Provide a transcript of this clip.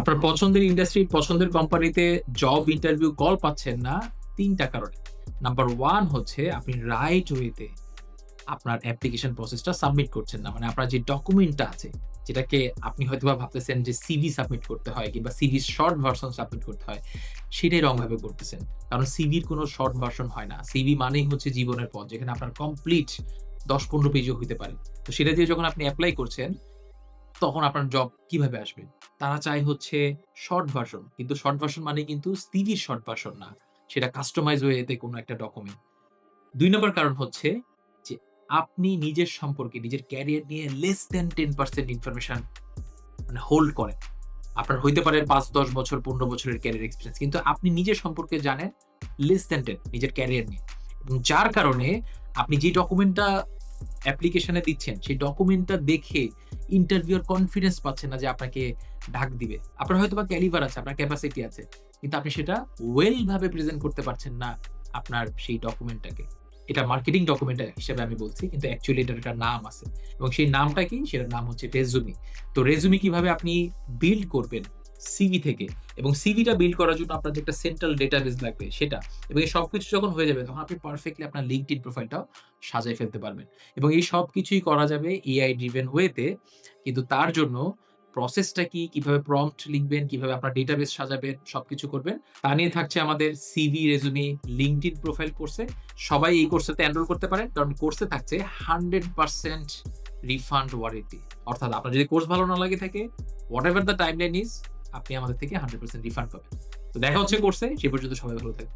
আপনার পছন্দের ইন্ডাস্ট্রি পছন্দের কোম্পানিতে জব ইন্টারভিউ কল পাচ্ছেন না তিনটা কারণে। নাম্বার ওয়ান হচ্ছে আপনি রাইট ওয়েতে আপনার অ্যাপ্লিকেশন প্রসেসটা সাবমিট করছেন না। মানে আপনার যে ডকুমেন্টটা আছে, যেটাকে আপনি হয়তো বা ভাবতেছেন যে সিভি সাবমিট করতে হয় কিংবা সিভির শর্ট ভার্সন সাবমিট করতে হয়, সেটাই রংভাবে করতেছেন। কারণ সিভির কোনো শর্ট ভার্সন হয় না। সিভি মানেই হচ্ছে জীবনের পথ, যেখানে আপনার কমপ্লিট দশ পনেরো পেজও হইতে পারে। তো সেটা দিয়ে যখন আপনি অ্যাপ্লাই করছেন, তখন আপনার জব কীভাবে আসবে? তারা চায় হচ্ছে শর্ট ভার্সন কিন্তু শর্ট ভার্সন মানে কিন্তু সিভির শর্ট ভার্সন না, সেটা কাস্টমাইজ ওয়েতে কোনো একটা ডকুমেন্ট দুই নম্বর কারণ হচ্ছে যে আপনি নিজের সম্পর্কে, নিজের ক্যারিয়ার নিয়ে less than ten percent information মানে হোল্ড করেন। আপনার হইতে পারে পাঁচ, দশ বছর, পনেরো বছরের ক্যারিয়ার এক্সপিরিয়েন্স কিন্তু আপনি নিজের সম্পর্কে জানেন লেস দেন টেন নিজের ক্যারিয়ার নিয়ে। এবং যার কারণে আপনি যে ডকুমেন্টটা অ্যাপ্লিকেশনে দিচ্ছেন, সেই ডকুমেন্টটা দেখে ইন্টারভিউর কনফিডেন্স পাচ্ছেন না যে আপনাকে ডাক দিবে। আপনার হয়তো বা ক্যালিভার আছে, আপনার ক্যাপাসিটি আছে, কিন্তু আপনি সেটা ওয়েল ভাবে প্রেজেন্ট করতে পারছেন না আপনার সেই ডকুমেন্টটাকে এটা মার্কেটিং ডকুমেন্ট হিসেবে আমি বলছি, কিন্তু অ্যাকচুয়ালি এটার একটা নাম আছে। এবং সেই নামটা কি? সেটার নাম হচ্ছে রেজুমি তো রেজুমি কীভাবে আপনি বিল্ড করবেন? সিভি থেকে। এবং সিভিটা বিল্ড করার জন্য আপনার যে একটা সেন্ট্রাল ডেটাবেস লাগবে, সেটা। এবং এই সব কিছু যখন হয়ে যাবে, তখন আপনি পারফেক্টলি আপনার লিঙ্কড ইন প্রোফাইলটাও সাজাই ফেলতে পারবেন। এবং এই সব কিছুই করা যাবে এআই ড্রিভেন ওয়েতে কিন্তু তার জন্য প্রসেসটা কি, কীভাবে প্রম্পট লিখবেন, কীভাবে আপনার ডেটাবেস সাজাবেন, সবকিছু করবেন, তা নিয়ে থাকছে আমাদের CV resume LinkedIn profile কোর্সে সবাই এই কোর্সেতে এনরোল করতে পারেন, কারণ কোর্সে থাকছে হান্ড্রেড পার্সেন্ট রিফান্ড ওয়ারেন্টি অর্থাৎ আপনার যদি কোর্স ভালো না লাগে থাকে whatever the timeline is আপনি আমাদের থেকে হান্ড্রেড পার্সেন্ট রিফান্ড পাবেন। তো দেখা হচ্ছে কোর্সে সে পর্যন্ত সবাই ভালো থাকবে